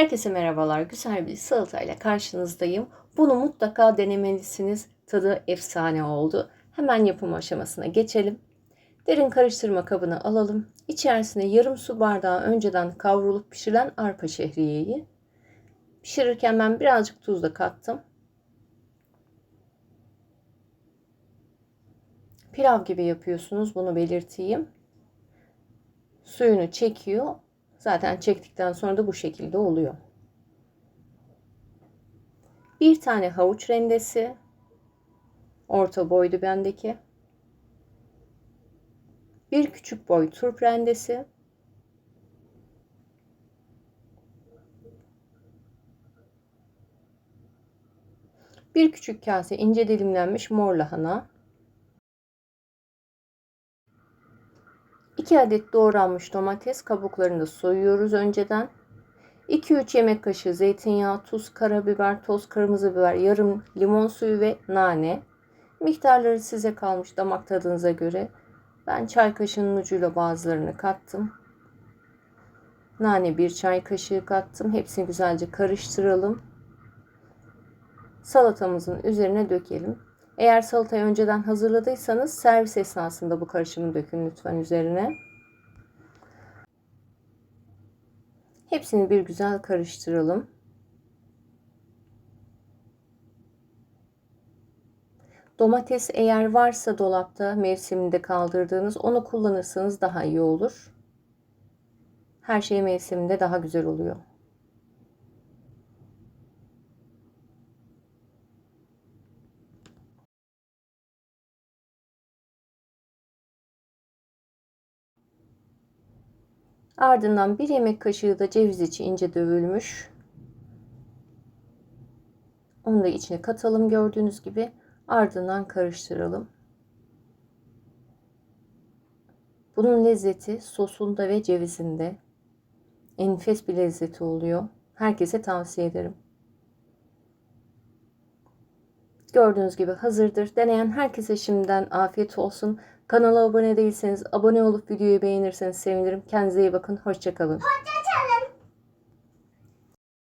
Herkese merhabalar. Güzel bir salatayla karşınızdayım. Bunu mutlaka denemelisiniz. Tadı efsane oldu. Hemen yapım aşamasına geçelim. Derin karıştırma kabına alalım. İçerisine yarım su bardağı önceden kavrulup pişirilen arpa şehriyeyi. Pişirirken ben birazcık tuz da kattım. Pilav gibi yapıyorsunuz bunu belirteyim. Suyunu çekiyor. Zaten çektikten sonra da bu şekilde oluyor. Bir tane havuç rendesi. Orta boydu bendeki. Bir küçük boy turp rendesi. Bir küçük kase ince dilimlenmiş mor lahana. 2 adet doğranmış domates kabuklarını da soyuyoruz önceden. 2-3 yemek kaşığı zeytinyağı, tuz, karabiber, toz kırmızı biber, yarım limon suyu ve nane. Miktarları size kalmış damak tadınıza göre. Ben çay kaşığının ucuyla bazılarını kattım. Nane bir çay kaşığı kattım. Hepsini güzelce karıştıralım. Salatamızın üzerine dökelim. Eğer salatayı önceden hazırladıysanız servis esnasında bu karışımı dökün lütfen üzerine. Hepsini bir güzel karıştıralım. Domates eğer varsa dolapta mevsiminde kaldırdığınız onu kullanırsanız daha iyi olur. Her şey mevsiminde daha güzel oluyor. Ardından bir yemek kaşığı da ceviz içi ince dövülmüş. Onu da içine katalım gördüğünüz gibi. Ardından karıştıralım. Bunun lezzeti sosunda ve cevizinde. Enfes bir lezzeti oluyor. Herkese tavsiye ederim. Gördüğünüz gibi hazırdır. Deneyen herkese şimdiden afiyet olsun. Kanala abone değilseniz abone olup videoyu beğenirseniz sevinirim. Kendinize iyi bakın. Hoşçakalın. Hoşça